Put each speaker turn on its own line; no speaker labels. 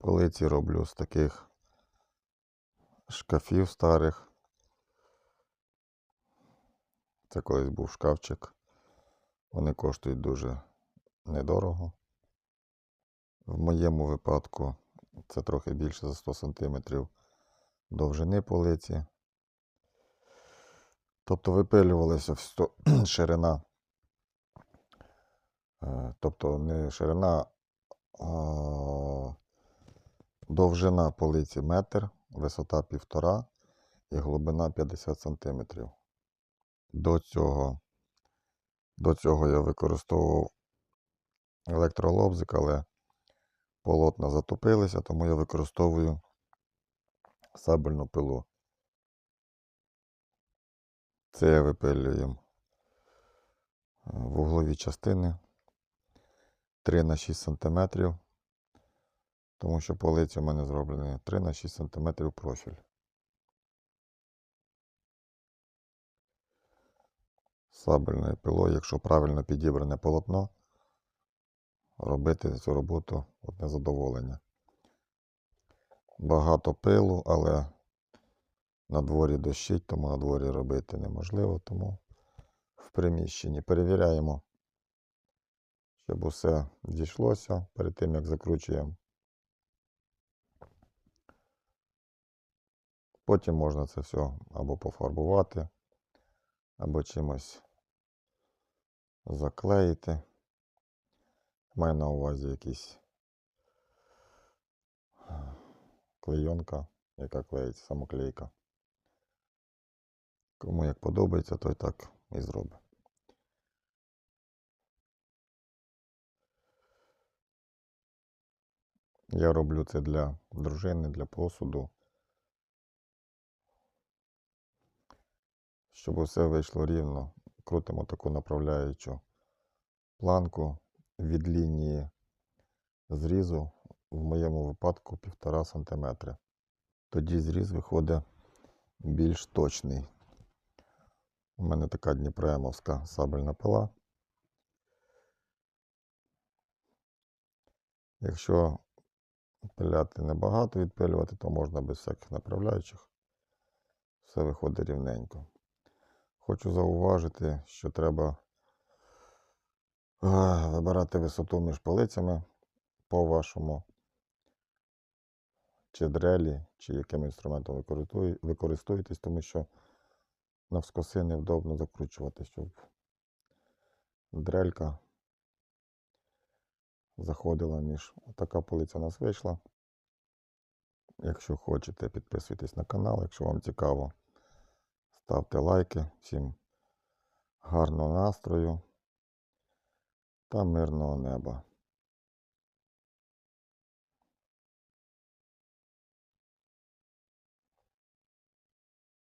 Полиці роблю з таких шкафів старих. Це колись був шкафчик. Вони коштують дуже недорого. В моєму випадку це трохи більше за 100 см довжини полиці. Тобто випилювалася ширина. Е, Тобто не ширина, а довжина полиці метр, висота півтора і глибина 50 см. До цього, до цього я використовував електролобзик, але полотна затопилися, тому я використовую сабельну пилу. Це я випилюю е, вуглові частини 3 на 6 см, тому що полиці у мене зроблені 3 на 6 см профіль. Сабельною пилою, якщо правильно підібране полотно, робити цю роботу одне задоволення. Багато пилу, але на дворі дощить, тому на дворі робити неможливо, тому в приміщенні перевіряємо, щоб усе зійшлося перед тим, як закручуємо. Потім можна це все або пофарбувати, або чимось заклеїти. Маю на увазі якісь е, клейонка, яка клеїться, самоклейка. Кому як подобається, той так і зробить. Я роблю це для дружини, для посуду. Щоб усе вийшло рівно, крутимо таку направляючу планку від лінії зрізу, в моєму випадку 1,5 см. Тоді зріз виходить більш точний. У мене така дніпроемовська сабельна пила. Якщо пиляти небагато відпилювати, то можна без всяких направляючих. Все виходить рівненько. Хочу зауважити, що треба вибирати висоту між полицями по вашому чи дрелі, чи яким інструментом ви користуєтесь, тому що навскоси невдобно закручувати, щоб дрелька заходила між. Така полиця у нас вийшла. Якщо хочете, підписуйтесь на канал. Якщо вам цікаво, ставте лайки. Всім гарного настрою та мирного неба.